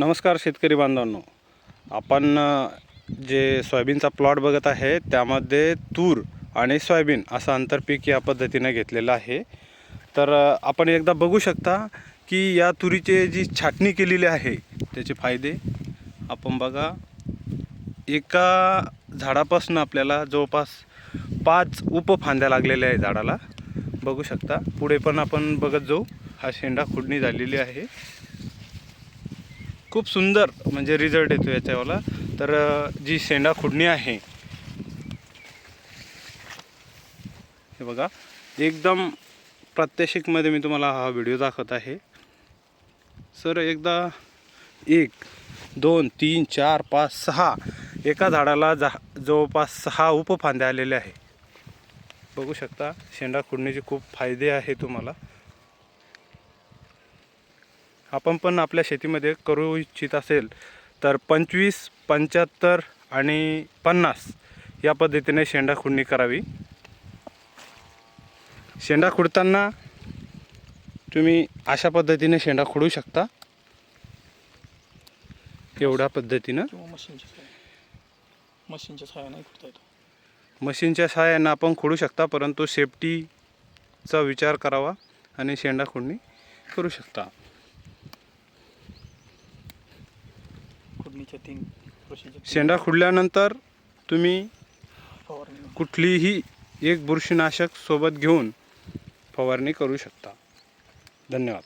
नमस्कार शेतकरी बांधवांनो. आपण जे सोयाबीनचा प्लॉट बघत आहे त्यामध्ये तूर आणि सोयाबीन असं आंतरपीक या पद्धतीने घेतलेलं आहे. तर आपण एकदा बघू शकता की या तुरीचे जी छाटणी केलेली आहे त्याचे फायदे आपण बघा. एका झाडापासून आपल्याला जवळपास पाच उपफांद्या लागलेल्या आहे झाडाला. बघू शकता. पुढे पण आपण बघत जाऊ. हा शेंडा खुडणी झालेली आहे. खूप सुंदर म्हणजे रिझल्ट येतो याच्यावाला. तर जी शेंडा खुडणी आहे हे बघा एकदम प्रात्यक्षिकमध्ये मी तुम्हाला हा व्हिडिओ दाखवत आहे. सर एकदा एक दोन तीन चार पाच सहा एका झाडाला जा जवळपास सहा उपफांद्या आलेल्या आहे. बघू शकता शेंडा खुडणीचे खूप फायदे आहे तुम्हाला. आपण पण आपल्या शेतीमध्ये करू इच्छित असेल तर पंचवीस पंच्याहत्तर आणि पन्नास या पद्धतीने शेंडा खुडणी करावी. शेंडा खुडताना तुम्ही अशा पद्धतीने शेंडा खुडू शकता. एवढ्या पद्धतीनं. किंवा मशीनच्या सहाय्याने. मशीनच्या सहाय्याने खुडता येतो. मशीनच्या सहाय्यानं आपण खोडू शकता परंतु सेफ्टीचा विचार करावा आणि शेंडा खुडणी करू शकता. खुडणीच्या तीन प्रोसिजर शेंडा खुडल्यानंतर तुम्ही फवारणी. कुठलीही एक बुरशीनाशक सोबत घेऊन फवारणी करू शकता. धन्यवाद.